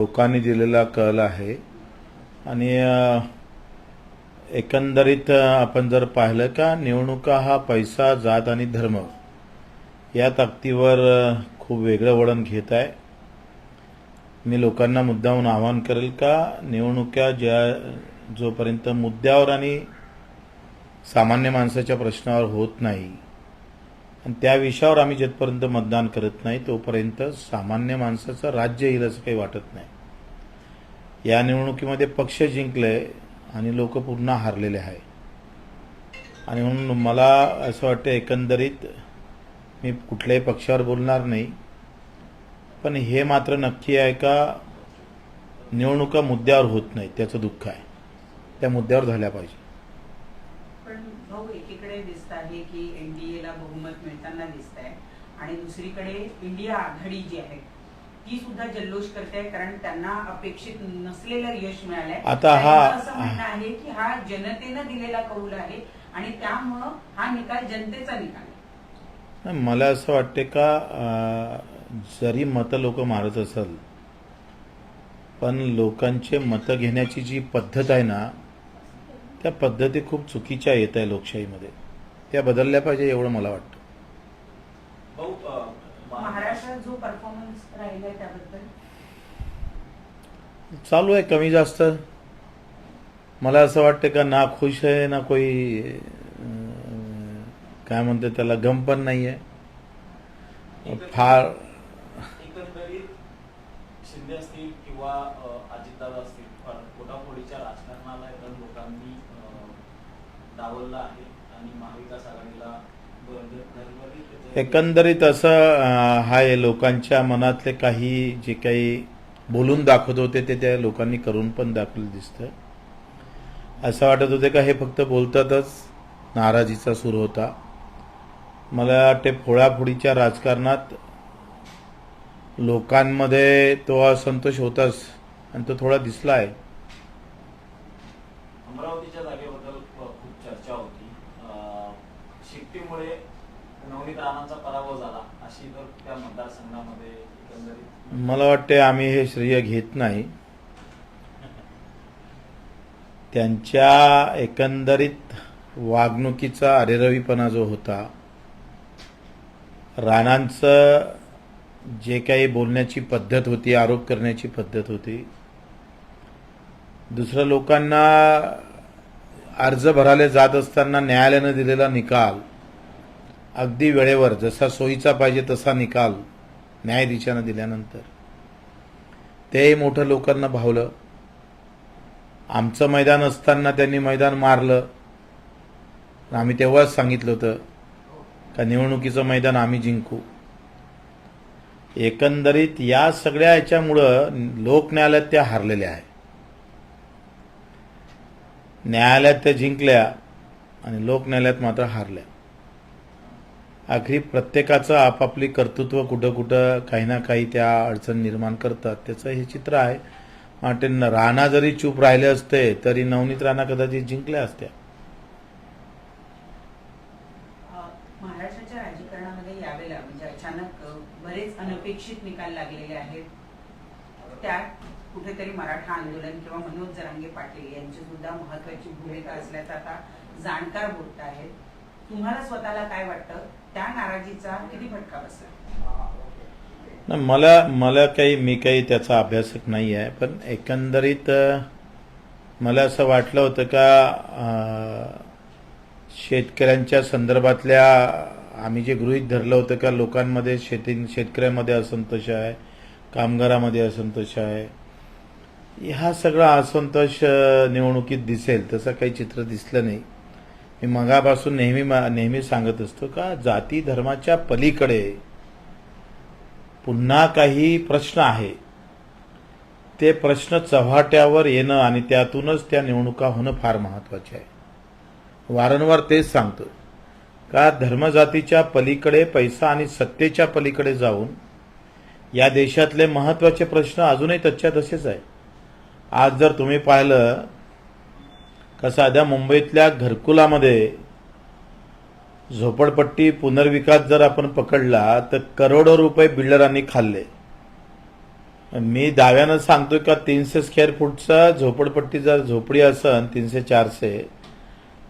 लोकांनी दिलेला कल आहे. आणि एकंदरीत आपण जर पाहिलं का निवडणुका हा पैसा जात आणि धर्म या ताकदीवर खूप वेगळं वळण घेत आहे. मी लोकांना मुद्दाहून आवाहन करेल का निवडणुका ज्या जोपर्यंत मुद्द्यावर आणि सामान्य माणसाच्या प्रश्नावर होत नाही आणि त्या विषयावर आम्ही जिथपर्यंत मतदान करत नाही तोपर्यंत सामान्य माणसाचं राज्य येईल असं काही वाटत नाही. या निवडणुकीमध्ये पक्ष जिंकले आणि लोक पुन्हा हारलेले आहे. आणि म्हणून मला असं वाटतं एकंदरीत मी कुठल्याही पक्षावर बोलणार नाही. पण हे मात्र नक्की आहे का निवडणुका मुद्द्यावर होत नाही त्याचं दुःख आहे. त्या मुद्द्यावर झाल्या पाहिजे. पण भाऊ एकीकडे दिसत आहे की एनडीएला बहुमत मिळताना दिसत आहे आणि दुसरीकडे इंडिया आघाडी जी आहे ती सुद्धा जल्लोष करते कारण त्यांना अपेक्षित नसलेलं यश मिळालंय. आता हा- असं म्हणणं आहे की हा जनतेनं दिलेला कौल आहे आणि त्यामुळं हा निकाल जनतेचा निकाल आहे. मला असं वाटते का जरी मतं लोक मारत असेल पण लोकांचे मतं घेण्याची जी पद्धत आहे ना त्या पद्धती खूप चुकीच्या येत आहे लोकशाहीमध्ये. त्या बदलल्या पाहिजे एवढं मला वाटतं. महाराष्ट्रात जो परफॉर्मन्स राहिलाय त्याबद्दल? चालू आहे कमी जास्त. मला असं वाटतं का ना खुश आहे ना कोई काय म्हणते त्याला गम पण नाही आहे फार शिंदे असतील किंवा अजितदादा असतील राजकारणाला एकदम लोकांनी डावललं आहे. आणि महाविकास आघाडीला एकंदरीत असं हाय आहे लोकांच्या मनातले काही जे काही बोलून दाखवत होते ते त्या लोकांनी करून पण दाखवलं दिसतं असं वाटत होते का हे फक्त बोलतातच नाराजीचा सूर होता. मला वाटते फोडाफोडीच्या राजकारणात लोकांमध्ये तो असंतोष होताच आणि तो थोडा दिसला आहे अमरावतीच्या जागेबद्दल ख- खूप चर्चा होती अ, शिट्टीमुळे नवनीत राणांचा पराभव झाला अशी तर त्या मतदारसंघामध्ये एकंदरीत मला वाटते आम्ही हे श्रेय घेत नाही. त्यांच्या एकंदरीत वागणुकीचा अरेरवीपणा जो होता राणांचं जे काही बोलण्याची पद्धत होती आरोप करण्याची पद्धत होती दुसऱ्या लोकांना अर्ज भरायला जात असताना न्यायालयानं दिलेला निकाल अगदी वेळेवर जसा सोयीचा पाहिजे तसा निकाल न्यायाधीशानं दिल्यानंतर. तेही मोठं लोकांना भावलं. आमचं मैदान असताना त्यांनी मैदान मारलं. आम्ही तेव्हाच सांगितलं होतं का निवडणुकीचं मैदान आम्ही जिंकू. एकंदरीत या सगळ्या याच्यामुळं लोक न्यायालयात त्या हारलेल्या आहे न्यायालयात त्या जिंकल्या आणि लोक न्यायालयात मात्र हारल्या. आखरी प्रत्येकाचं आपापली कर्तृत्व कुठं कुठं काही ना काही त्या अडचण निर्माण करतात. त्याचं हे चित्र आहे. वाटते राणा जरी चूप राहिले असते तरी नवनीत राणा कदाचित जिंकल्या असत्या. महाराष्ट्राच्या राजकारणामध्ये यावेळेला म्हणजे अचानक बरेच अनपेक्षित निकाल लागलेले आहेत. त्यात कुठेतरी मराठा आंदोलन किंवा मनोज जरांगे पाटील यांची सुद्धा महत्वाची भूमिका असल्याचं आता जाणकार बोलत आहेत तुम्हाला स्वतःला काय वाटतं? त्या नाराजीचा किती फटका बसला? मला मला काही मी काही त्याचा अभ्यासक नाही आहे पण एकंदरीत मला असं वाटलं होतं का शेतकऱ्यांच्या संदर्भातल्या आम्ही जे गृहीत धरलं होतं का लोकांमध्ये शेती शेतकऱ्यामध्ये असंतोष आहे कामगारामध्ये असंतोष आहे हा सगळा असंतोष निवडणुकीत दिसेल तसं काही चित्र दिसलं नाही. मी मगापासून नेहमी नेहमी सांगत असतो का जाती धर्माच्या पलीकडे पुन्हा काही प्रश्न आहे. ते प्रश्न चव्हाट्यावर येणं आणि त्यातूनच त्या निवडणुका होणं फार महत्त्वाचे आहे. वारंवार तेच सांगतो का धर्मजातीच्या पलीकडे पैसा आणि सत्तेच्या पलीकडे जाऊन या देशातले महत्त्वाचे प्रश्न अजूनही तच्च्या तसेच आहे. आज जर तुम्ही पाहिलं का साध्या मुंबईतल्या घरकुलामध्ये झोपडपट्टी पुनर्विकास जर आपण पकडला तर करोडो रुपये बिल्डरांनी खाल्ले. मी दाव्यानं सांगतोय का तीनशे स्क्वेअर फूटचा झोपडपट्टी जर झोपडी असन तीनशे चारशे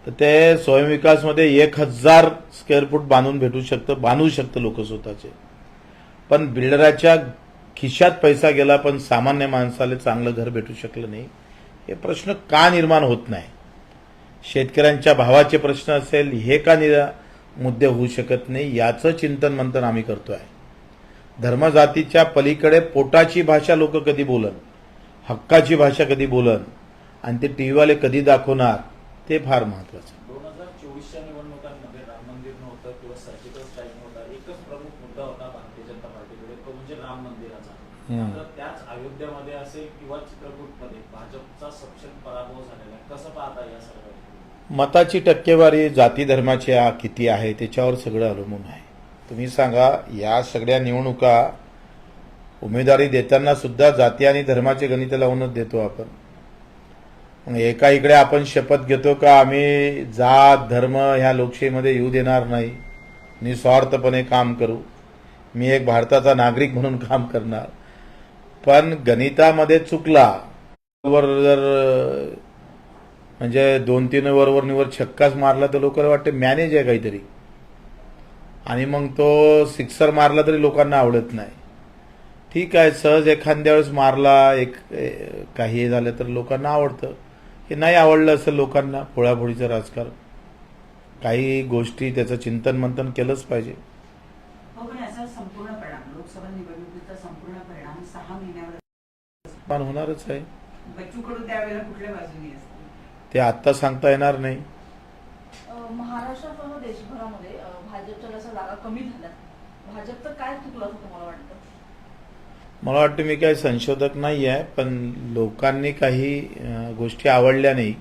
तर ते स्वयंविकासमध्ये एक हजार स्क्वेअर फूट बांधून भेटू शकतं बांधू शकतं लोक स्वतःचे. पण बिल्डराच्या खिशात पैसा गेला पण सामान्य माणसाला चांगलं घर भेटू शकलं नाही. हे प्रश्न का निर्माण होत नाही? शेतकऱ्यांच्या भावाचे प्रश्न असेल हे का निरा मुद्दे होऊ शकत नाही याचं चिंतन मंथन आम्ही करतोय. धर्मजातीच्या पलीकडे पोटाची भाषा लोक कधी बोलन हक्काची भाषा कधी बोलन आणि ते टीव्हीवाले कधी दाखवणार ते फार महत्वाचं म्हणजे त्याच अयोध्येमध्ये असेल किंवा चित्रकूटमध्ये भाजपचा सपशेल पराभव झालेला आहे कसं पाहता या सर्व मताची टक्केवारी जाती धर्माच्या किती आहे त्याच्यावर सगळं अवलंबून आहे. तुम्ही सांगा या सगळ्या निवडणुका उमेदवारी देताना सुद्धा जाती आणि धर्माचे गणित लावूनच देतो आपण. मग एका इकडे आपण शपथ घेतो का आम्ही जात धर्म ह्या लोकशाहीमध्ये येऊ देणार नाही. निस्वार्थपणे काम करू. मी एक भारताचा नागरिक म्हणून काम करणार. पण गणितामध्ये चुकला. वर जर म्हणजे दोन तीन ओव्हरवर निवर छक्काच मारला तर लोकांना वाटते मॅनेज आहे काहीतरी. आणि मग तो सिक्सर मारला तरी लोकांना आवडत नाही. ठीक आहे सहज एखाद्या वेळेस मारला एक काही झालं तर लोकांना आवडतं. हे नाही आवडलं असं लोकांना पोळापोळीचं राजकारण. काही गोष्टी त्याचं चिंतन मंथन केलंच पाहिजे. हो होणारच आहे. ते आत्ता सांगता येणार नाही. महाराष्ट्रासह देशभरामध्ये भाजपच्या जागा कमी झाल्यात भाजप तर काय चुकलं असं तुम्हाला वाटतं? मला वाटतं मी काही संशोधक नाही आहे पण लोकांनी काही गोष्टी आवडल्या नाही.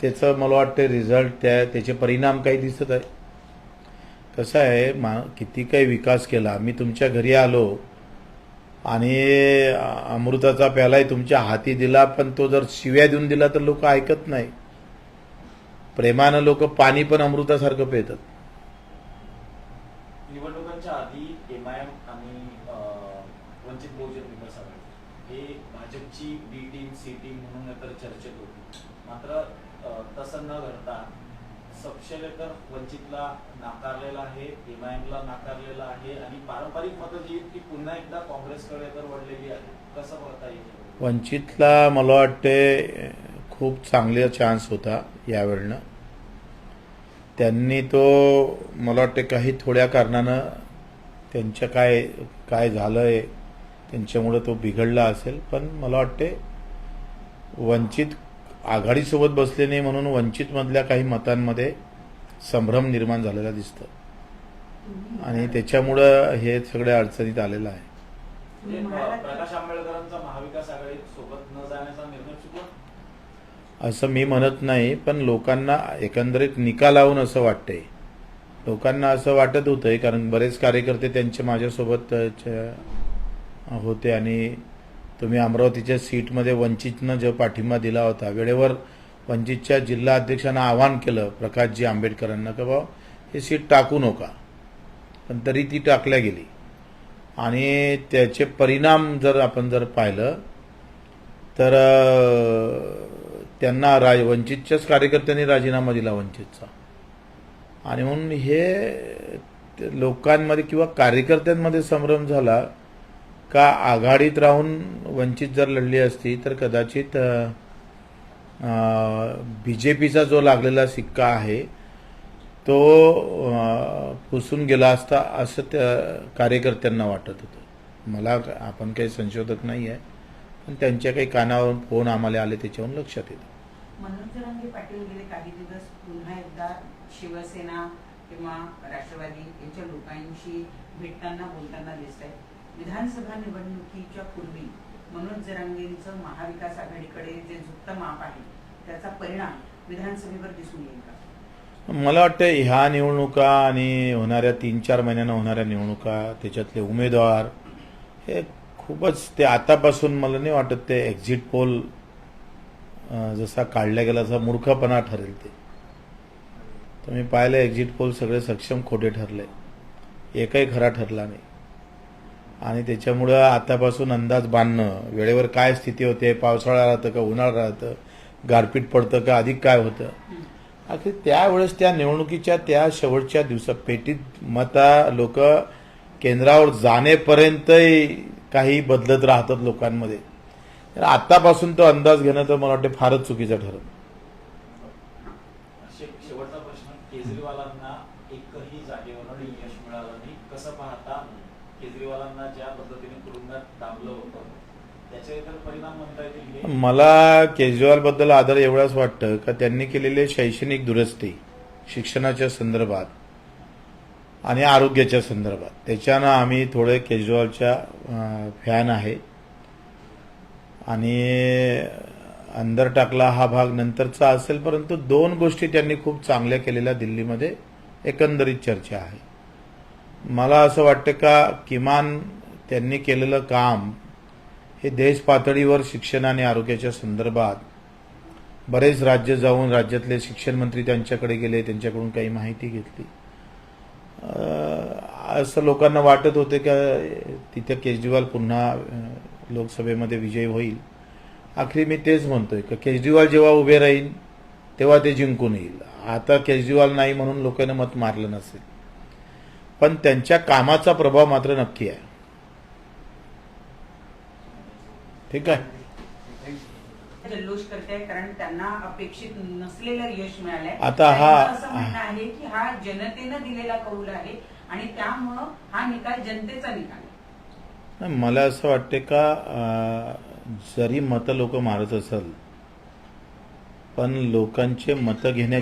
त्याचं मला वाटतं रिझल्ट त्या त्याचे परिणाम काही दिसत आहे. कसं आहे मा किती काही विकास केला. मी तुमच्या घरी आलो. आणि अमृताचा प्यालाही तुमच्या हाती दिला पण तो जर शिव्या देऊन दिला तर लोक ऐकत नाही. प्रेमानं लोक पाणी पण अमृतासारखं पितात. निवडणुकांच्या आधी एमआयएम आणि अं, वंचित बहुजन विकास आघाडी हे भाजपची बी टीम सी टीम म्हणून तर चर्चेत होती. मात्र तसं न घडता सपशेलेकर वंचितला नाकारलेला आहे एमआयएमला नाकारलेला आहे आणि पारंपरिक मतं जी आहेत ती पुन्हा एकदा काँग्रेसकडे तर वळलेली आहे. कसं बघता येईल? वंचितला मला वाटते खूप चांगला चान्स होता यावेळनं. त्यांनी तो मला वाटते काही थोड्या कारणानं त्यांच्या काय काय झालं आहे त्यांच्यामुळं तो बिघडला असेल. पण मला वाटते वंचित आघाडीसोबत बसले नाही म्हणून वंचितमधल्या काही मतांमध्ये संभ्रम निर्माण झालेला दिसतं. आणि त्याच्यामुळं हे सगळ्या अडचणीत आलेलं आहे. म्हणजे, असं मी म्हणत नाही पण लोकांना एकंदरीत निकालावून असं वाटतंय. लोकांना असं वाटत होतंय कारण बरेच कार्यकर्ते त्यांचे माझ्यासोबत होते आणि तुम्ही अमरावतीच्या सीटमध्ये वंचितनं जो पाठिंबा दिला होता वेळेवर वंचितच्या जिल्हा अध्यक्षांना आवाहन केलं प्रकाशजी आंबेडकरांना की बाबा हे सीट टाकू नका. पण तरी ती टाकल्या गेली. आणि त्याचे परिणाम जर आपण जर पाहिलं तर त्यांना राज वंचितच्याच कार्यकर्त्यांनी राजीनामा दिला वंचितचा. आणि म्हणून हे लोकांमध्ये किंवा कार्यकर्त्यांमध्ये संभ्रम झाला का आघाडीत राहून वंचित जर लढली असती तर कदाचित बी जे पीचा जो लागलेला सिक्का आहे तो पुसून गेला असता असं त्या कार्यकर्त्यांना वाटत होतं. मला आपण काही संशोधक नाही आहे पण त्यांच्या काही कानावरून फोन आम्हाला आले त्याच्यावरून लक्षात येतं. मनोज पाटील गेले काही दिवस पुन्हा एकदा शिवसेना किंवा राष्ट्रवादी यांच्या लोकांशी भेटताना बोलताना दिसत आहे विधानसभा निवडणुकीच्या पूर्वी मनोज जरांगेंचं महाविकास आघाडीकडे जे झुकतं माप आहे त्याचा परिणाम विधानसभेवर दिसून येईल का? मला वाटतं ह्या निवडणुका आणि होणाऱ्या तीन चार महिन्यानं होणाऱ्या निवडणुका त्याच्यातले उमेदवार हे खूपच ते आतापासून मला नाही वाटत ते एक्झिट पोल जसा काढला गेला तसा मूर्खपणा ठरेल ते. तुम्ही पाहिलं एक्झिट पोल सगळे सक्षम खोटे ठरले. एकही खरा ठरला नाही. आणि त्याच्यामुळं आतापासून अंदाज बांधणं वेळेवर काय स्थिती होते पावसाळा राहतं का उन्हाळा राहतं गारपीट पडतं का अधिक काय होतं? अखेर त्यावेळेस त्या निवडणुकीच्या त्या शेवटच्या दिवसात पेटीत मता लोक केंद्रावर जाणेपर्यंतही काही बदलत राहतात लोकांमध्ये. तर आतापासून तो अंदाज घेणं तर मला वाटतं फारच चुकीचं ठरत शेवटचा प्रश्न केजरीवालांना एकही जागेवर यश मिळालं नाही कसं पाहता? केजरीवालांना ज्या पद्धतीने तुरुंगात डांबलं होतं मला केजरीवाल बद्दल मला केजरीवालबद्दल आदर एवढाच वाटतं का त्यांनी केलेले शैक्षणिक दुरुस्ती शिक्षणाच्या संदर्भात आणि आरोग्याच्या संदर्भात. त्याच्यानं आम्ही थोडे केजरीवालच्या फॅन आहे. आणि अंदर टाकला हा भाग नंतरचा असेल परंतु दोन गोष्टी त्यांनी खूप चांगल्या केलेल्या दिल्लीमध्ये एकंदरीत चर्चा आहे. मला असं वाटतं का किमान त्यांनी केलेलं काम हे देश पातळीवर शिक्षण आणि आरोग्याच्या संदर्भात बरेच राज्य जाऊन राज्यातले शिक्षण मंत्री त्यांच्याकडे गेले त्यांच्याकडून काही माहिती घेतली. असं लोकांना वाटत होते का तिथे केजरीवाल पुन्हा लोकसभेमध्ये विजयी होईल? आखरी मी तेच म्हणतोय का केजरीवाल जेव्हा उभे राहील तेव्हा ते जिंकून येईल. आता केजरीवाल नाही म्हणून लोकांना मत मारलं नसेल. पण त्यांच्या कामाचा प्रभाव मात्र नक्की आहे. ठीक आहे? जल्लोष करते कारण त्यांना अपेक्षित नसलेलं यश मिळालंय. आता हा- असं म्हणणं आहे की हा जनतेनं दिलेला कौल आहे आणि त्यामुळं हा निकाल जनतेचा निकाल आहे. मला असं वाटते का जरी मतं लोक मारत असेल पण लोकांचे मतं घेण्या